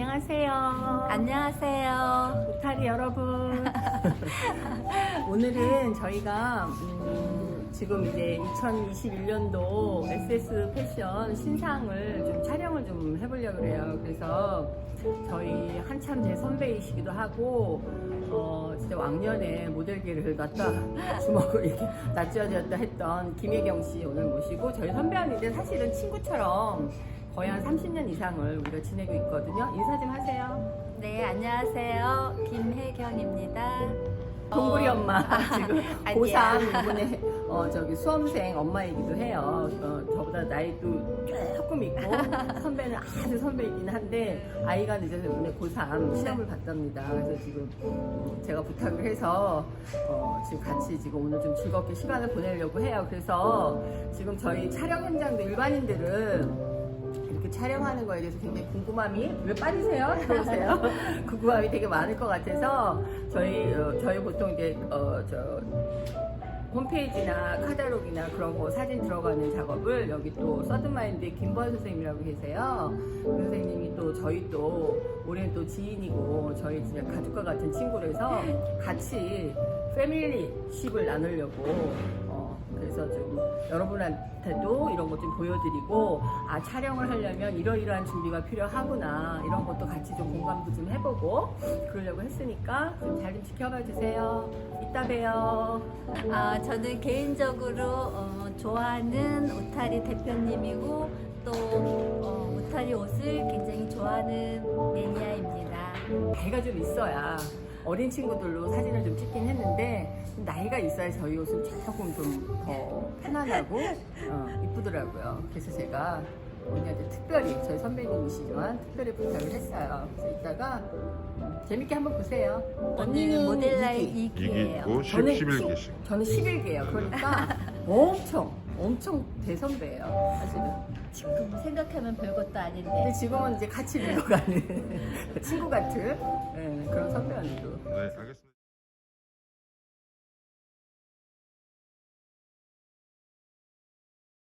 안녕하세요. 안녕하세요. 오타리 여러분. 오늘은 저희가 음, 지금 이제 2021년도 SS 패션 신상을 좀 촬영을 좀 해보려고 그래요. 그래서 저희 한참 제 선배이시기도 하고 어, 진짜 왕년에 모델계를 갖다 주먹을 이렇게 낮춰졌다 했던 김혜경 씨 오늘 모시고 저희 선배 언니들 사실은 친구처럼 거의 한 30년 이상을 우리가 지내고 있거든요. 인사 좀 하세요. 네, 안녕하세요. 김혜경입니다. 동굴이 어, 엄마 지금 아니야. 고3 이번에 어 저기 수험생 엄마이기도 해요. 어, 저보다 나이도 조금 있고 선배는 아주 선배이긴 한데 아이가 늦어서 이번에 고3 시험을 봤답니다. 그래서 지금 음, 제가 부탁을 해서 어, 지금 같이 지금 오늘 좀 즐겁게 시간을 보내려고 해요. 그래서 지금 저희 촬영 현장도 일반인들은 촬영하는 거에 대해서 굉장히 궁금함이 왜 빠지세요? 들어오세요. 궁금함이 되게 많을 것 같아서 저희 어, 저희 보통 이제 어 저 홈페이지나 카탈로그나 그런 거 사진 들어가는 작업을 여기 또 서든마인드의 김보현 선생님이라고 계세요. 그 선생님이 또 저희 또 올해는 또 지인이고 저희 진짜 가족과 같은 친구라서 같이 패밀리십을 나누려고 어, 그래서 좀 여러분한테도 이런 것 좀 보여드리고 아 촬영을 하려면 이러이러한 준비가 필요하구나 이런 것도 같이 좀 공감도 좀 해보고 그러려고 했으니까 좀 잘 좀 지켜봐 주세요. 이따 봬요. 아, 저는 개인적으로 어, 좋아하는 오타리 대표님이고 또 어, 오타리 옷을 굉장히 좋아하는 매니아입니다. 나이가 좀 있어야 어린 친구들로 사진을 좀 찍긴 했는데 좀 나이가 있어야 저희 옷은 조금 좀 더 편안하고 어, 이쁘더라고요. 그래서 제가 언니한테 특별히 저희 선배님이시지만 특별히 부탁을 했어요. 그래서 이따가 음, 재밌게 한번 보세요. 언니는 모델 나이 이기. 2기예요. 이기고 10, 저는 11기씩. 저는 11개예요. 그러니까 엄청 엄청 대선배예요. 사실은. 지금 생각하면 별것도 근데 아닌데. 지금은 이제 같이 늙어가는 친구 같은 예, 그런 선배 언니도. 네, 알겠습니다.